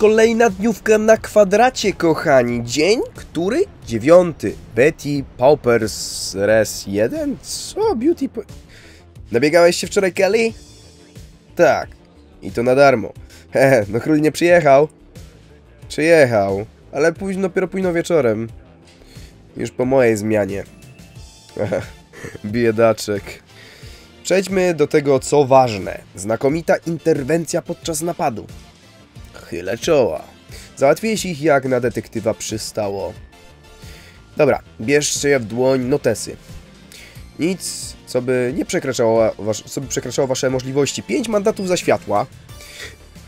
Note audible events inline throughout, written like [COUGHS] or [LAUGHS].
kolejna dniówka na kwadracie, kochani. Dzień, który? Dziewiąty. Betty Paupers Res 1? Co? Beauty... Nabiegałeś się wczoraj, Kelly? Tak. I to na darmo. [LAUGHS] Hehe, no król nie przyjechał. Przyjechał, ale późno, dopiero późno wieczorem. Już po mojej zmianie. [LAUGHS] Biedaczek. Przejdźmy do tego, co ważne. Znakomita interwencja podczas napadu. Chylę czoła. Załatwiłeś ich jak na detektywa przystało. Dobra, bierzcie je w dłoń notesy. Nic, co by nie przekraczało, co by przekraczało wasze możliwości. Pięć mandatów za światła.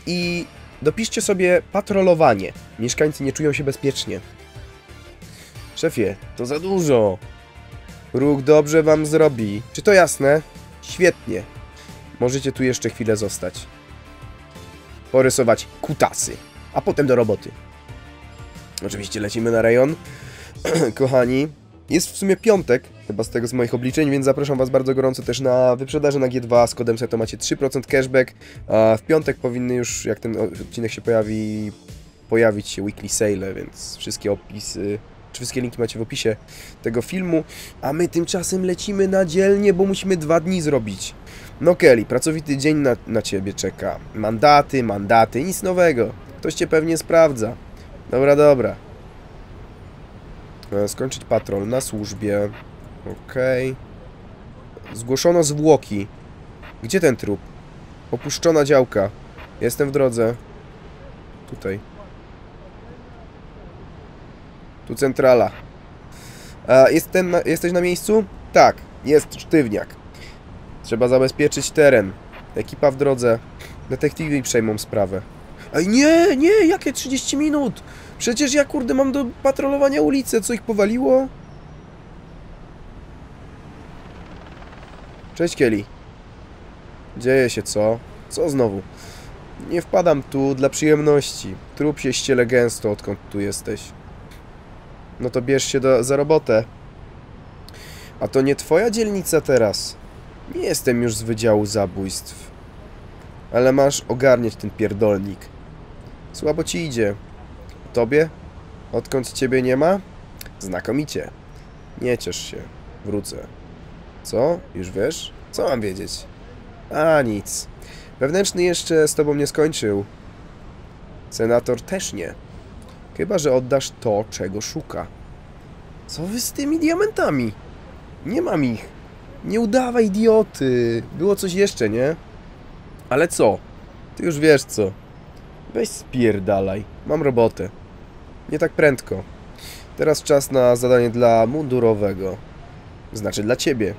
I dopiszcie sobie patrolowanie. Mieszkańcy nie czują się bezpiecznie. Szefie, to za dużo. Ruch dobrze wam zrobi. Czy to jasne? Świetnie. Możecie tu jeszcze chwilę zostać. Porysować kutasy. A potem do roboty. Oczywiście lecimy na rejon. [CLEARS THROAT] Kochani, jest w sumie piątek, chyba z tego z moich obliczeń, więc zapraszam Was bardzo gorąco też na wyprzedaży na G2 z kodem SETO macie 3% cashback, a w piątek powinny już, jak ten odcinek się pojawi, pojawić się weekly sale, więc wszystkie opisy, czy wszystkie linki macie w opisie tego filmu, a my tymczasem lecimy na dzielnie, bo musimy dwa dni zrobić. No Kelly, pracowity dzień na, na Ciebie czeka. Mandaty, mandaty, nic nowego. Ktoś Cię pewnie sprawdza. Dobra, dobra. E, Skończyć patrol na służbie. Okej. Zgłoszono zwłoki. Gdzie ten trup? Opuszczona działka. Jestem w drodze. Tutaj. Tu centrala. A, jestem na, jesteś na miejscu? Tak, jest sztywniak. Trzeba zabezpieczyć teren. Ekipa w drodze. Detektywi przejmą sprawę. Ej, nie, nie, jakie 30 minut? Przecież ja, kurde, mam do patrolowania ulicę. Co ich powaliło? Cześć, Kelly. Dzieje się co? Co znowu? Nie wpadam tu dla przyjemności. Trup się ściele gęsto, odkąd tu jesteś. No to bierz się do, za robotę. A to nie twoja dzielnica teraz. Nie jestem już z Wydziału Zabójstw. Ale masz ogarniać ten pierdolnik. Słabo ci idzie. Tobie? Odkąd ciebie nie ma? Znakomicie. Nie ciesz się. Wrócę. Co? Już wiesz? Co mam wiedzieć? A, nic. Wewnętrzny jeszcze z tobą nie skończył. Senator też nie. Chyba, że oddasz to, czego szuka. Co wy z tymi diamentami? Nie mam ich. Nie udawaj idioty. Było coś jeszcze, nie? Ale co? Ty już wiesz co. Weź spierdalaj. Mam robotę. Nie tak prędko. Teraz czas na zadanie dla mundurowego. Znaczy dla ciebie.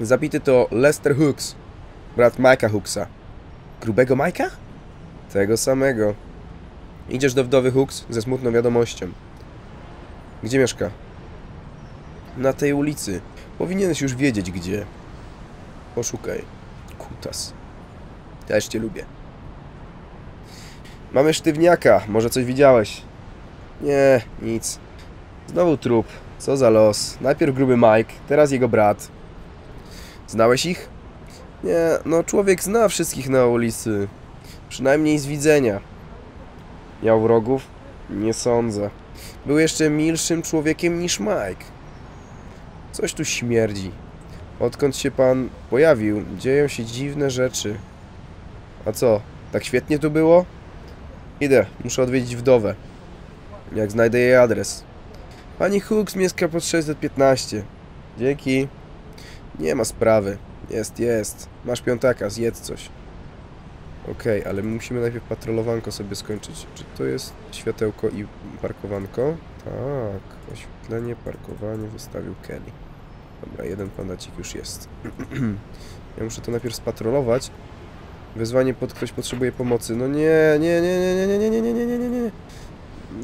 Zabity to Lester Hooks, brat Mike'a Hooksa. Grubego Mike'a? Tego samego. Idziesz do wdowy Hooks ze smutną wiadomością. Gdzie mieszka? Na tej ulicy. Powinieneś już wiedzieć gdzie. Poszukaj. Kutas. Też cię lubię. Mamy sztywniaka. Może coś widziałeś? Nie, nic. Znowu trup. Co za los. Najpierw gruby Mike, teraz jego brat. Znałeś ich? Nie, no człowiek zna wszystkich na ulicy. Przynajmniej z widzenia. Miał wrogów? Nie sądzę. Był jeszcze milszym człowiekiem niż Mike. Coś tu śmierdzi. Odkąd się pan pojawił, dzieją się dziwne rzeczy. A co, tak świetnie tu było? Idę, muszę odwiedzić wdowę. Jak znajdę jej adres. Pani Hooks mieszka pod 615. Dzięki. Nie ma sprawy. Jest, jest. Masz piątaka, zjedz coś. Okej, ale musimy najpierw patrolowanko sobie skończyć. Czy to jest światełko i parkowanko? Tak. Oświetlenie, parkowanie wystawił Kelly. Dobra, jeden pandacik już jest. ja muszę to najpierw spatrolować. Wezwanie pod ktoś potrzebuje pomocy. No nie, nie, nie, nie, nie, nie, nie, nie, nie, nie, nie, nie.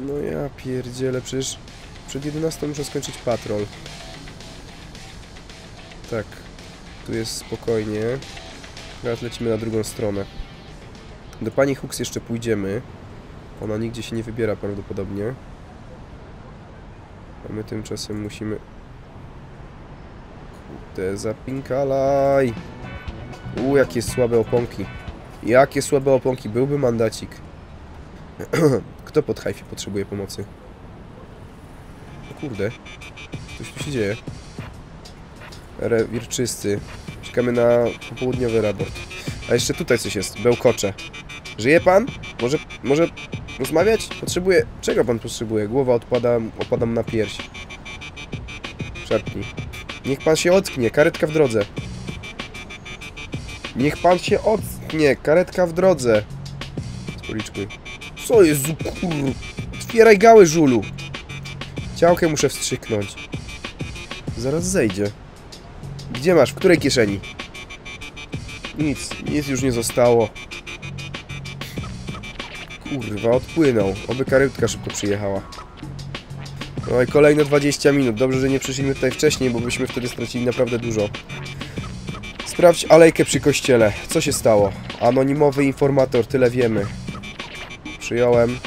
No ja pierdzielę, przecież przed 11 muszę skończyć patrol. Tak. Tu jest spokojnie. Teraz lecimy na drugą stronę. Do pani Hooks jeszcze pójdziemy. Ona nigdzie się nie wybiera prawdopodobnie. A my tymczasem musimy... Kurde, zapinkalaj! Uuu, jakie słabe oponki. Jakie słabe oponki. Byłby mandacik. [CLEARS THROAT] Kto pod hajfi potrzebuje pomocy? O kurde. Coś tu się dzieje. Rewir czysty. Czekamy na popołudniowy raport. A jeszcze tutaj coś jest. Bełkocze. Żyje pan? Może, może rozmawiać? Potrzebuje... Czego pan potrzebuje? Głowa odpada, opadam na pierś. Szarpnij. Niech pan się ocknie. Karetka w drodze. Niech pan się ocknie. Karetka w drodze. Spoliczkuj. Co jest, kur... Otwieraj gały, żulu. Ciałkę muszę wstrzyknąć. Zaraz zejdzie. Gdzie masz? W której kieszeni? Nic, nic już nie zostało. Kurwa, odpłynął. Oby karetka szybko przyjechała. I kolejne 20 minut. Dobrze, że nie przyszliśmy tutaj wcześniej, bo byśmy wtedy stracili naprawdę dużo. Sprawdź alejkę przy kościele. Co się stało? Anonimowy informator, tyle wiemy. Przyjąłem.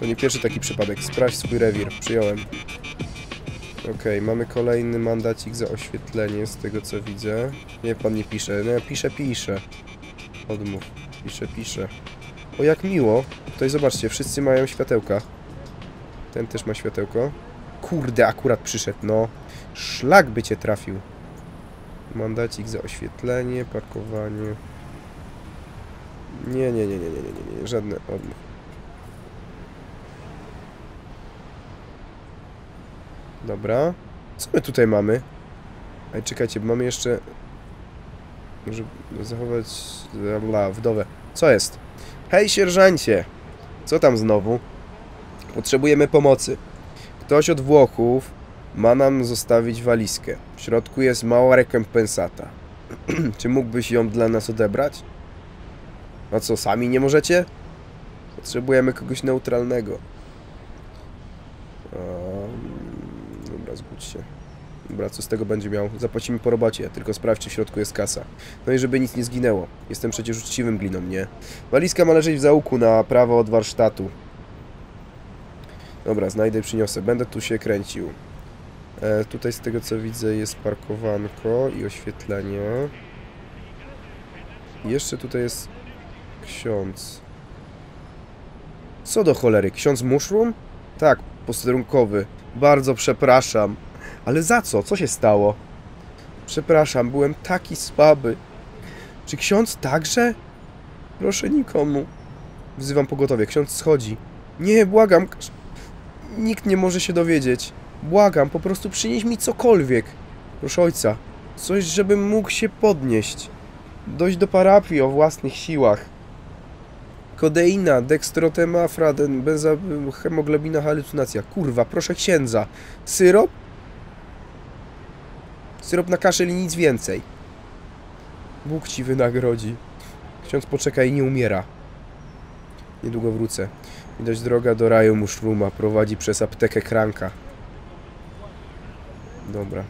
To nie pierwszy taki przypadek. Sprawdź swój rewir. Przyjąłem. Okej, mamy kolejny mandacik za oświetlenie, z tego co widzę. Nie, pan nie pisze. No, pisze, pisze. Odmów. Pisze, pisze. O, jak miło. Tutaj zobaczcie, wszyscy mają światełka. Ten też ma światełko. Kurde, akurat przyszedł, no. Szlak by cię trafił. Mandacik za oświetlenie, parkowanie. Nie, nie, nie, nie, nie, nie, nie, nie, żadne odmów. Dobra. Co my tutaj mamy? Ej, czekajcie, mamy jeszcze... Może zachować... Bla, wdowę. Co jest? Hej, sierżancie! Co tam znowu? Potrzebujemy pomocy. Ktoś od Włochów ma nam zostawić walizkę. W środku jest mała rekompensata. [CLEARS THROAT] Czy mógłbyś ją dla nas odebrać? A co, sami nie możecie? Potrzebujemy kogoś neutralnego. Um, dobra, zgódź się. Dobra, co z tego będzie miał? Zapłacimy po robocie, tylko sprawdź, czy w środku jest kasa. No i żeby nic nie zginęło. Jestem przecież uczciwym gliną, nie? Walizka ma leżeć w zaułku na prawo od warsztatu. Dobra, znajdę przyniosę. Będę tu się kręcił. E, tutaj z tego co widzę jest parkowanko i oświetlenie. Jeszcze tutaj jest ksiądz. Co do cholery? Ksiądz Mushroom? Tak, posterunkowy. Bardzo przepraszam. Ale za co? Co się stało? Przepraszam, byłem taki słaby. Czy ksiądz także? Proszę nikomu. Wzywam pogotowie. Ksiądz schodzi. Nie, błagam. Nikt nie może się dowiedzieć. Błagam, po prostu przynieś mi cokolwiek. Proszę ojca. Coś, żebym mógł się podnieść. Dojść do parapii o własnych siłach. Kodeina, dextrotemafra, benza, hemoglobina, halucynacja. Kurwa, proszę księdza. Syrop? Syrop na kaszel i nic więcej. Bóg ci wynagrodzi. Ksiądz poczeka i nie umiera. Niedługo wrócę. Widać droga do raju muszruma. Prowadzi przez aptekę kranka. Dobra.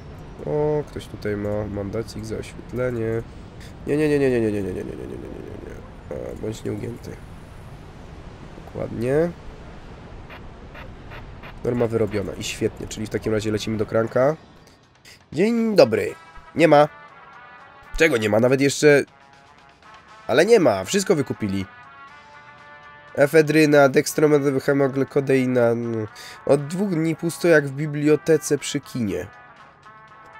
O, ktoś tutaj ma mandacik za oświetlenie. Nie, nie, nie, nie, nie, nie, nie, nie, nie, nie, nie, nie, nie, nie, nie. A, Bądź nieugięty. Dokładnie. Norma wyrobiona i świetnie, czyli w takim razie lecimy do kranka. Dzień dobry. Nie ma. Czego nie ma? Nawet jeszcze... Ale nie ma. Wszystko wykupili. Efedryna, dextrometyl, no. Od dwóch dni pusto jak w bibliotece przy kinie.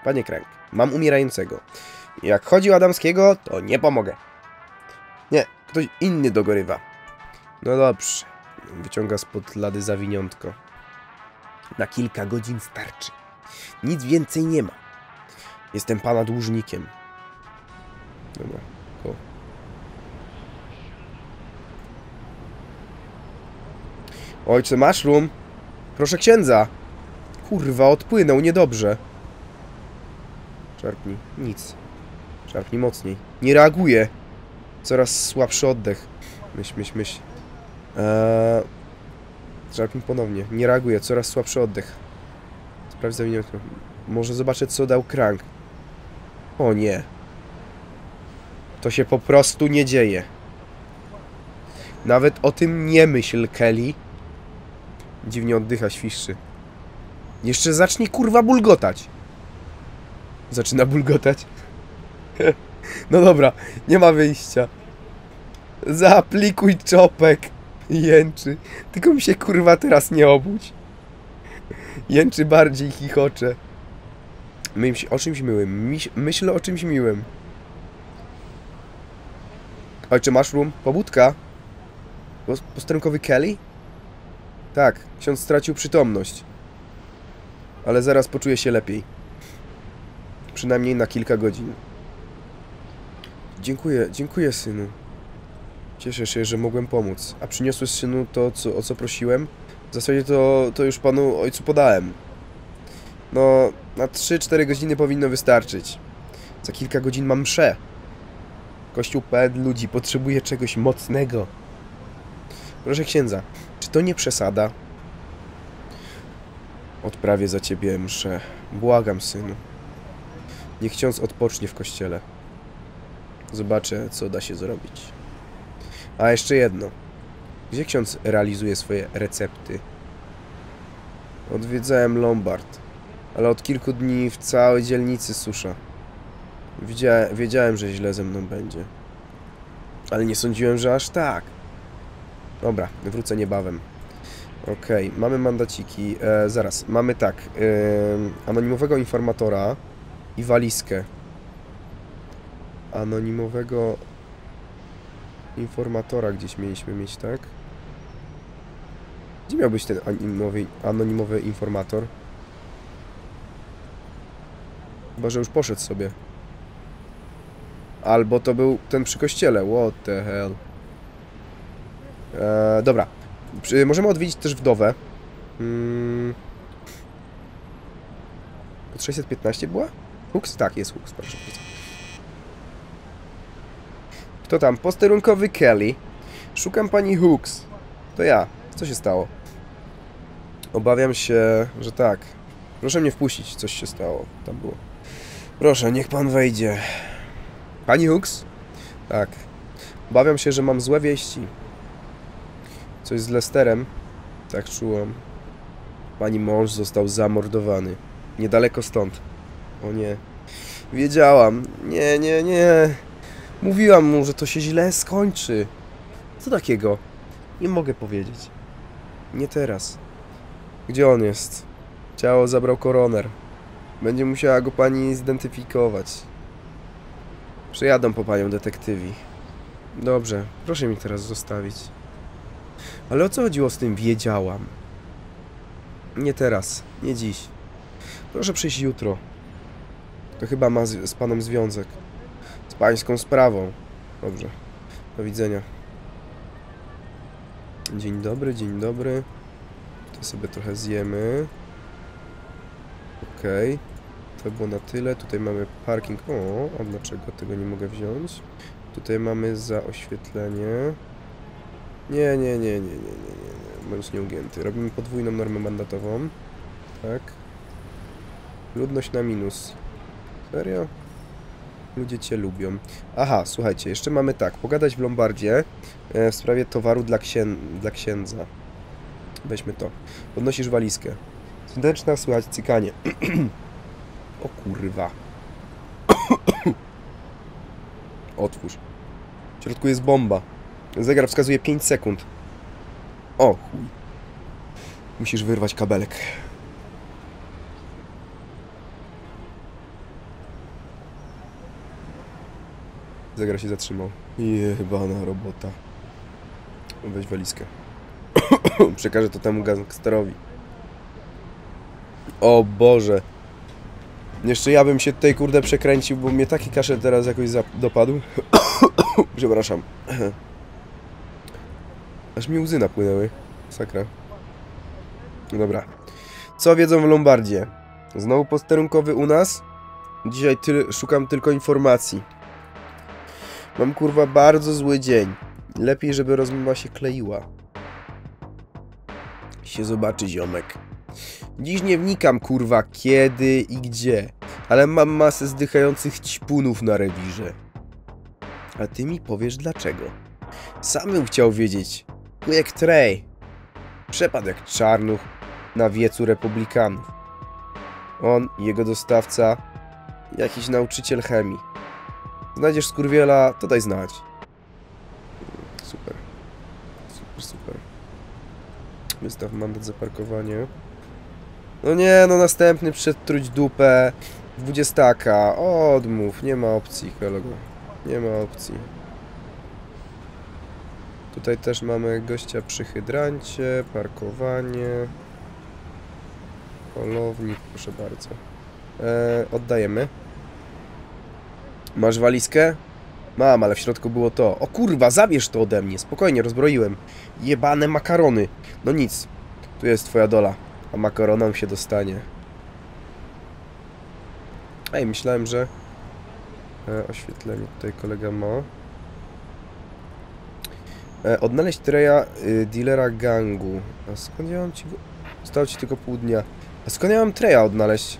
Panie Krank, mam umierającego. Jak chodzi o Adamskiego, to nie pomogę. Nie, ktoś inny dogorywa. No dobrze. Wyciąga spod lady zawiniątko. Na kilka godzin starczy. Nic więcej nie ma. Jestem pana dłużnikiem. Dobra, o. Ojcze Mushroom! Proszę księdza! Kurwa, odpłynął, niedobrze. Szarpnij. Nic. Szarpnij mocniej. Nie reaguje. Coraz słabszy oddech. Myśl, myśl, myśl. Eee... Szarpnij ponownie. Nie reaguje. Coraz słabszy oddech. Sprawdź zawiniątko. Może zobaczę, co dał Krank. O nie. To się po prostu nie dzieje. Nawet o tym nie myśl, Kelly. Dziwnie oddycha, świszczy. Jeszcze zacznij kurwa bulgotać. Zaczyna bulgotać. [LAUGHS] no dobra, nie ma wyjścia. Zaaplikuj czopek. Jęczy. Tylko mi się kurwa teraz nie obudź. Jęczy bardziej chichocze. Myśl o czymś miłym. Miś, myślę o czymś miłym. Ojcze Mushroom, pobudka. Pos- Posterunkowy Kelly? Tak, ksiądz stracił przytomność. Ale zaraz poczuje się lepiej. Przynajmniej na kilka godzin. Dziękuję, dziękuję synu. Cieszę się, że mogłem pomóc. A przyniosłeś synu to, co, o co prosiłem? W zasadzie to, to już panu ojcu podałem. No, na 3-4 godziny powinno wystarczyć. Za kilka godzin mam mszę. Kościół pełen ludzi potrzebuje czegoś mocnego. Proszę księdza, to nie przesada? Odprawię za ciebie mszę. Błagam, synu. Niech ksiądz odpocznie w kościele. Zobaczę, co da się zrobić. A jeszcze jedno. Gdzie ksiądz realizuje swoje recepty? Odwiedzałem Lombard, ale od kilku dni w całej dzielnicy susza. Wiedzia wiedziałem, że źle ze mną będzie. Ale nie sądziłem, że aż tak. Dobra, wrócę niebawem. Okej, mamy mandaciki. E, zaraz, mamy tak. E, anonimowego informatora i walizkę. Anonimowego informatora gdzieś mieliśmy mieć, tak? Gdzie miał być ten anonimowy, anonimowy informator? Chyba, że już poszedł sobie. Albo to był ten przy kościele. What the hell. E, dobra. Możemy odwiedzić też wdowę. Mm. Pod 615 była? Hooks? Tak, jest Hooks, proszę. Kto tam? Posterunkowy Kelly. Szukam pani Hooks. To ja. Co się stało? Obawiam się, że tak. Proszę mnie wpuścić. Coś się stało. Tam było. Proszę, niech pan wejdzie. Pani Hooks? Tak. Obawiam się, że mam złe wieści. Coś z Lesterem. Tak czułam. Pani mąż został zamordowany. Niedaleko stąd. O nie. Wiedziałam. Nie, nie, nie. Mówiłam mu, że to się źle skończy. Co takiego? Nie mogę powiedzieć. Nie teraz. Gdzie on jest? Ciało zabrał koroner. Będzie musiała go pani zidentyfikować. Przyjadą po panią detektywi. Dobrze, proszę mi teraz zostawić. Ale o co chodziło z tym wiedziałam? Nie teraz, nie dziś. Proszę przyjść jutro. To chyba ma z, z panem związek. Z pańską sprawą. Dobrze. Do widzenia. Dzień dobry, dzień dobry. To sobie trochę zjemy. Okej. To było na tyle. Tutaj mamy parking. O, a dlaczego tego nie mogę wziąć? Tutaj mamy za oświetlenie. Nie, nie, nie, nie, nie, nie, nie, nie. Bądź nieugięty. Robimy podwójną normę mandatową. Tak. Ludność na minus. Serio? Ludzie cię lubią. Aha, słuchajcie, jeszcze mamy tak. Pogadać w Lombardzie e, w sprawie towaru dla, księ dla księdza. Weźmy to. Podnosisz walizkę. Serdeczna, słychać cykanie. [CLEARS THROAT] o kurwa. [CLEARS THROAT] Otwórz. W środku jest bomba. Zegar wskazuje 5 sekund. O chuj. Musisz wyrwać kabelek. Zegar się zatrzymał. Jebana robota. Weź walizkę. [COUGHS] Przekażę to temu gangsterowi. O Boże. Jeszcze ja bym się tutaj kurde przekręcił, bo mnie taki kaszel teraz jakoś dopadł. [COUGHS] Przepraszam. [COUGHS] Aż mi łzy napłynęły. Sakra. No Dobra. Co wiedzą w Lombardzie? Znowu posterunkowy u nas? Dzisiaj ty szukam tylko informacji. Mam kurwa bardzo zły dzień. Lepiej, żeby rozmowa się kleiła. Się zobaczy, ziomek. Dziś nie wnikam, kurwa, kiedy i gdzie. Ale mam masę zdychających ćpunów na rewirze. A ty mi powiesz dlaczego. Sam bym chciał wiedzieć. Jak Trey. Przepadł jak czarnuch na wiecu republikanów. On i jego dostawca, jakiś nauczyciel chemii. Znajdziesz skurwiela, to daj znać. Super. Super. Super. Wystaw mandat za parkowanie. No nie, no następny przedtruć dupę. Dwudziestaka. Odmów. Nie ma opcji, kolego. Nie ma opcji. Tutaj też mamy gościa przy hydrancie, parkowanie. Polownik, proszę bardzo. E, oddajemy. Masz walizkę? Mam, ale w środku było to. O kurwa, zabierz to ode mnie. Spokojnie, rozbroiłem. Jebane makarony. No nic. Tu jest twoja dola. A makaronom się dostanie. Ej, myślałem, że... E, oświetlenie tutaj kolega ma. E, odnaleźć treja y, dealera gangu. A skąd ja mam ci... go- Zostało ci tylko pół dnia. A skąd ja mam treja odnaleźć?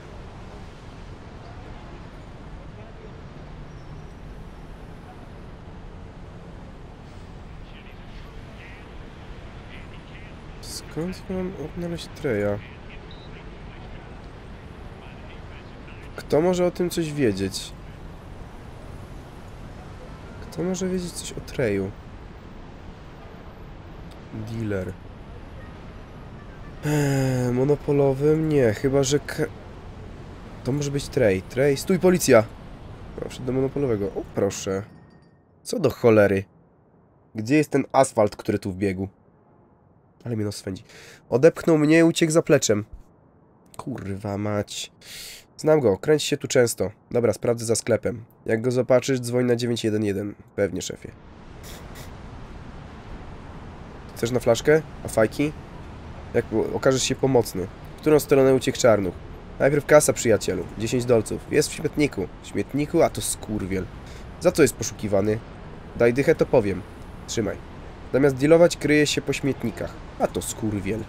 Skąd mam odnaleźć treja? Kto może o tym coś wiedzieć? Kto może wiedzieć coś o treju? Dealer. Eee, monopolowym? Nie, chyba że... To może być Trej. Trej, stój policja! Proszę do monopolowego. O, proszę. Co do cholery? Gdzie jest ten asfalt, który tu wbiegł? Ale mnie nos swędzi. Odepchnął mnie i uciekł za pleczem. Kurwa mać. Znam go, kręci się tu często. Dobra, sprawdzę za sklepem. Jak go zobaczysz, dzwoń na 911. Pewnie, szefie. Chcesz na flaszkę? A fajki? Jak okażesz się pomocny. W którą stronę uciekł czarnuch? Najpierw kasa, przyjacielu. 10 dolców. Jest w śmietniku. W śmietniku? A to skurwiel. Za co jest poszukiwany? Daj dychę, to powiem. Trzymaj. Zamiast dealować, kryje się po śmietnikach. A to skurwiel.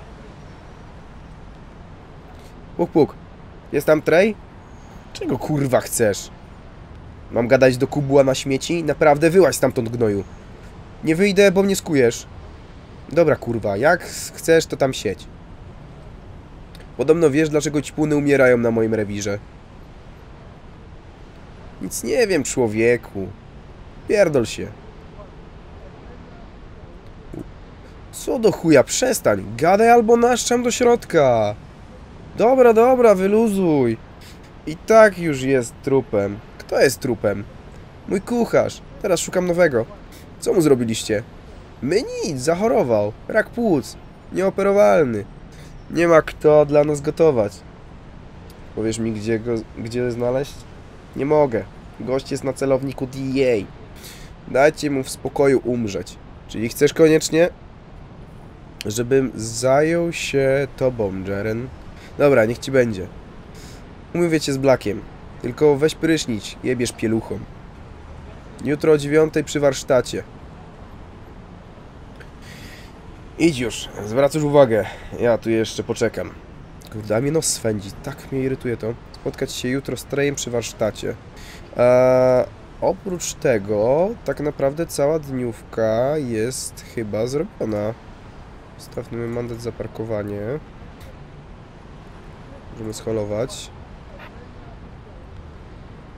Puk, puk. Jest tam trej? Czego kurwa chcesz? Mam gadać do kubła na śmieci? Naprawdę wyłaź stamtąd gnoju. Nie wyjdę, bo mnie skujesz. Dobra kurwa, jak chcesz to tam sieć. Podobno wiesz dlaczego ćpuny umierają na moim rewirze. Nic nie wiem człowieku. Pierdol się. Co do chuja, przestań. Gadaj albo naszczam do środka. Dobra, dobra, wyluzuj. I tak już jest trupem. Kto jest trupem? Mój kucharz. Teraz szukam nowego. Co mu zrobiliście? My nic, zachorował. Rak płuc. Nieoperowalny. Nie ma kto dla nas gotować. Powiesz mi, gdzie go gdzie znaleźć? Nie mogę. Gość jest na celowniku DEA. Dajcie mu w spokoju umrzeć. Czyli chcesz koniecznie, żebym zajął się tobą, Jaren? Dobra, niech ci będzie. Umówię cię z Blackiem. Tylko weź prysznić, jebiesz pieluchą. Jutro o dziewiątej przy warsztacie. Idź już, zwracasz uwagę. Ja tu jeszcze poczekam. Kurde, a mnie swędzi. Tak mnie irytuje to. Spotkać się jutro z Trejem przy warsztacie. Eee, oprócz tego, tak naprawdę cała dniówka jest chyba zrobiona. Stawmy mandat za parkowanie. Możemy scholować.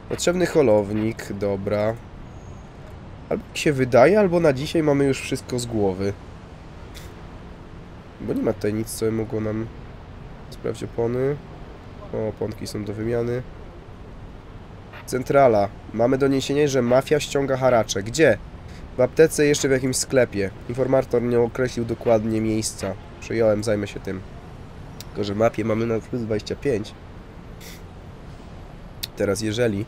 Potrzebny holownik, dobra. Albo się wydaje, albo na dzisiaj mamy już wszystko z głowy. Bo nie ma tutaj nic, co mogło nam... Sprawdź opony. O, oponki są do wymiany. Centrala. Mamy doniesienie, że mafia ściąga haracze. Gdzie? W aptece jeszcze w jakimś sklepie. Informator nie określił dokładnie miejsca. Przyjąłem, zajmę się tym. Tylko, że mapie mamy na plus 25. Teraz jeżeli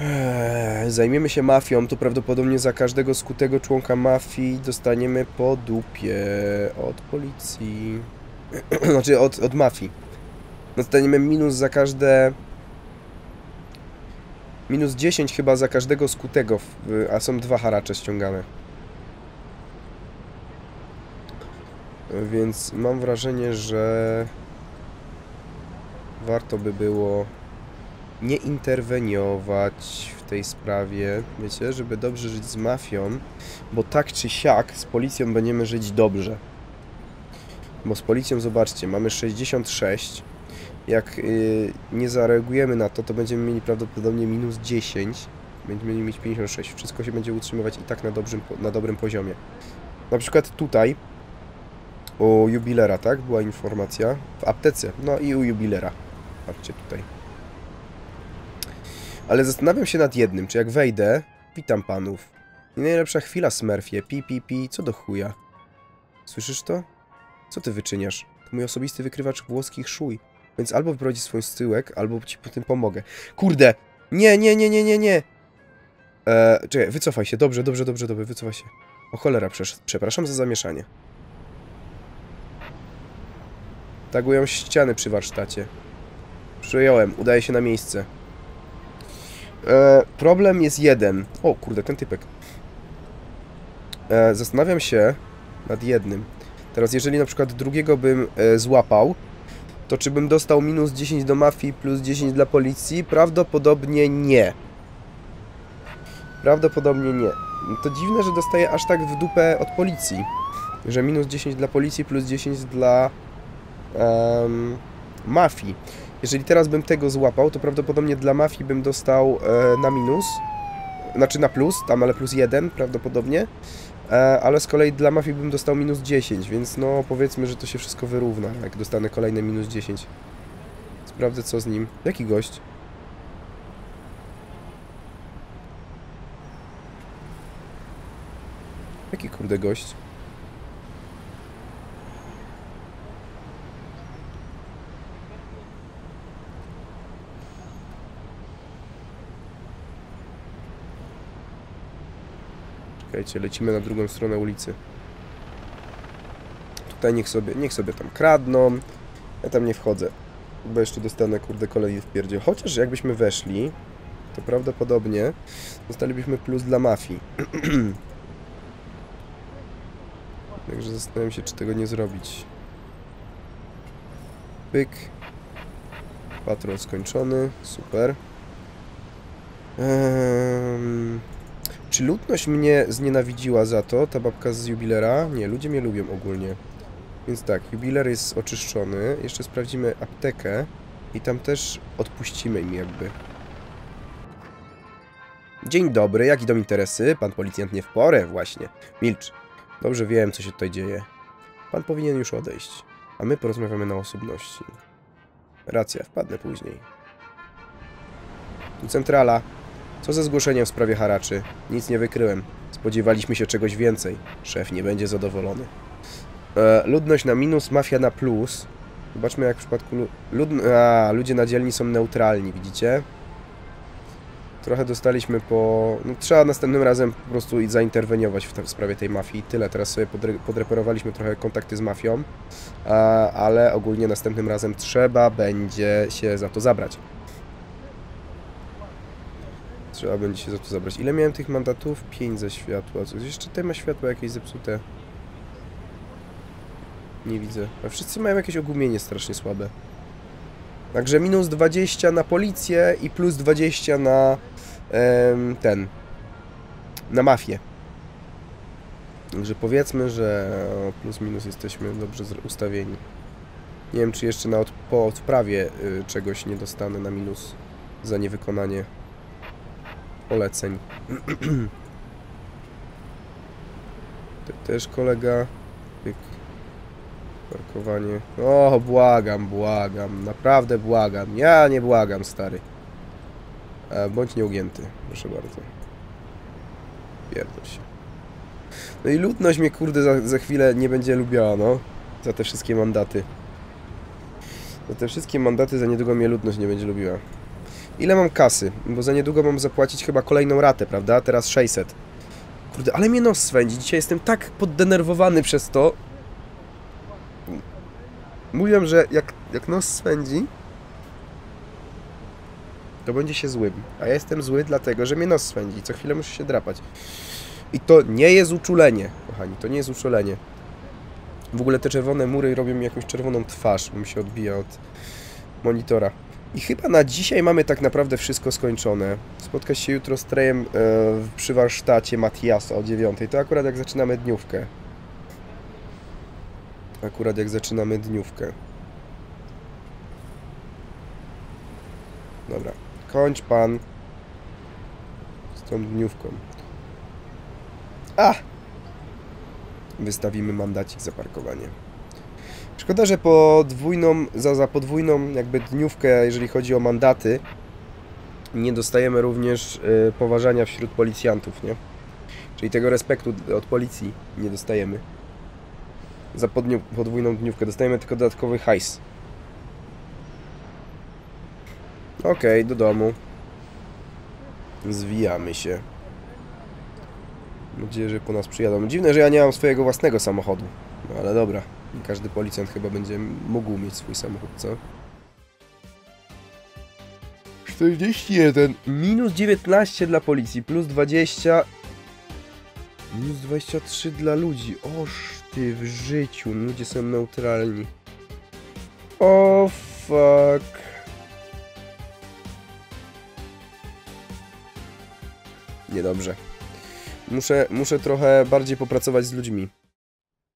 Eee, zajmiemy się mafią, to prawdopodobnie za każdego skutego członka mafii dostaniemy po dupie od policji. [CLEARS THROAT] znaczy od, od mafii. Dostaniemy minus za każde... Minus 10 chyba za każdego skutego, a są dwa haracze ściągane. Więc mam wrażenie, że warto by było nie interweniować w tej sprawie, wiecie, żeby dobrze żyć z mafią, bo tak czy siak z policją będziemy żyć dobrze. Bo z policją, zobaczcie, mamy 66. Jak yy, nie zareagujemy na to, to będziemy mieli prawdopodobnie minus 10. Będziemy mieli 56. Wszystko się będzie utrzymywać i tak na, dobrym, na dobrym poziomie. Na przykład tutaj u jubilera, tak? Była informacja. W aptece. No i u jubilera. Patrzcie tutaj. Ale zastanawiam się nad jednym, czy jak wejdę... Witam panów. Nie najlepsza chwila, Smurfie. Pi, pi, pi. Co do chuja? Słyszysz to? Co ty wyczyniasz? To mój osobisty wykrywacz włoskich szuj. Więc albo wyprowadzi swój styłek, albo ci po tym pomogę. Kurde! Nie, nie, nie, nie, nie, nie! Eee, czekaj, wycofaj się. Dobrze, dobrze, dobrze, dobrze, wycofaj się. O cholera, przepraszam za zamieszanie. Tagują ściany przy warsztacie. Przyjąłem, udaję się na miejsce. E, problem jest jeden. O kurde, ten typek. E, zastanawiam się nad jednym. Teraz jeżeli na przykład drugiego bym e, złapał, to czy bym dostał minus 10 do mafii plus 10 dla policji? Prawdopodobnie nie. Prawdopodobnie nie. To dziwne, że dostaję aż tak w dupę od policji. Że minus 10 dla policji plus 10 dla em, mafii. Jeżeli teraz bym tego złapał, to prawdopodobnie dla mafii bym dostał e, na minus. Znaczy na plus, tam ale plus 1 prawdopodobnie. E, ale z kolei dla mafii bym dostał minus 10, więc no powiedzmy, że to się wszystko wyrówna, jak dostanę kolejne minus 10. Sprawdzę co z nim. Jaki gość? Jaki kurde gość? Lecimy na drugą stronę ulicy. Tutaj niech sobie, niech sobie tam kradną. Ja tam nie wchodzę. Bo jeszcze dostanę kurde kolejny w pierdzie. Chociaż jakbyśmy weszli, to prawdopodobnie dostalibyśmy plus dla mafii. [CLEARS THROAT] Także zastanawiam się, czy tego nie zrobić. Pyk. Patrol skończony. Super. Ehm, czy ludność mnie znienawidziła za to, ta babka z jubilera? Nie, ludzie mnie lubią ogólnie. Więc tak, jubiler jest oczyszczony. Jeszcze sprawdzimy aptekę i tam też odpuścimy im jakby. Dzień dobry, jak idą interesy? Pan policjant nie w porę, właśnie. Milcz. Dobrze wiem, co się tutaj dzieje. Pan powinien już odejść, a my porozmawiamy na osobności. Racja, wpadnę później. Tu centrala. Co ze zgłoszeniem w sprawie haraczy? Nic nie wykryłem. Spodziewaliśmy się czegoś więcej. Szef nie będzie zadowolony. E, ludność na minus, mafia na plus. Zobaczmy jak w przypadku... lu- Lud... A, ludzie na dzielni są neutralni, widzicie? Trochę dostaliśmy po... No, trzeba następnym razem po prostu zainterweniować w, te, w sprawie tej mafii. Tyle, teraz sobie podre, podreperowaliśmy trochę kontakty z mafią, a, ale ogólnie następnym razem trzeba będzie się za to zabrać. Trzeba będzie się za to zabrać. Ile miałem tych mandatów? 5 ze światła. Coś jeszcze te ma światło jakieś zepsute. Nie widzę. A wszyscy mają jakieś ogumienie strasznie słabe. Także minus 20 na policję i plus 20 na em, ten. Na mafię. Także powiedzmy, że plus minus jesteśmy dobrze ustawieni. Nie wiem, czy jeszcze na po odprawie y, czegoś nie dostanę na minus za niewykonanie poleceń. Te, też kolega. Parkowanie. O, błagam, błagam. Naprawdę błagam. Ja nie błagam, stary. E, bądź nieugięty, proszę bardzo. Pierdol się. No i ludność mnie, kurde, za, za chwilę nie będzie lubiała, no. Za te wszystkie mandaty. Za te wszystkie mandaty za niedługo mnie ludność nie będzie lubiła. Ile mam kasy? Bo za niedługo mam zapłacić chyba kolejną ratę, prawda? Teraz 600. Kurde, ale mnie nos swędzi. Dzisiaj jestem tak poddenerwowany przez to. Mówią, że jak, jak nos swędzi, to będzie się złym. A ja jestem zły dlatego, że mnie nos swędzi. Co chwilę muszę się drapać. I to nie jest uczulenie, kochani. To nie jest uczulenie. W ogóle te czerwone mury robią mi jakąś czerwoną twarz, bo mi się odbija od monitora. I chyba na dzisiaj mamy tak naprawdę wszystko skończone. Spotkać się jutro z Trejem e, przy warsztacie Matiasa o 9. To akurat jak zaczynamy dniówkę. Akurat jak zaczynamy dniówkę. Dobra. Kończ pan z tą dniówką. A! wystawimy mandacik za parkowanie. Szkoda, że podwójną, za, za podwójną jakby dniówkę, jeżeli chodzi o mandaty, nie dostajemy również y, poważania wśród policjantów, nie? Czyli tego respektu od policji nie dostajemy. Za podwójną dniówkę dostajemy tylko dodatkowy hajs. Okej, do domu. Zwijamy się. Mam nadzieję, że po nas przyjadą. Dziwne, że ja nie mam swojego własnego samochodu. No ale dobra. Każdy policjant chyba będzie mógł mieć swój samochód, co? 41. Minus 19 dla policji, plus 20. Minus 23 dla ludzi. Oż ty w życiu. Ludzie są neutralni. O fuck. Niedobrze. Muszę, muszę trochę bardziej popracować z ludźmi.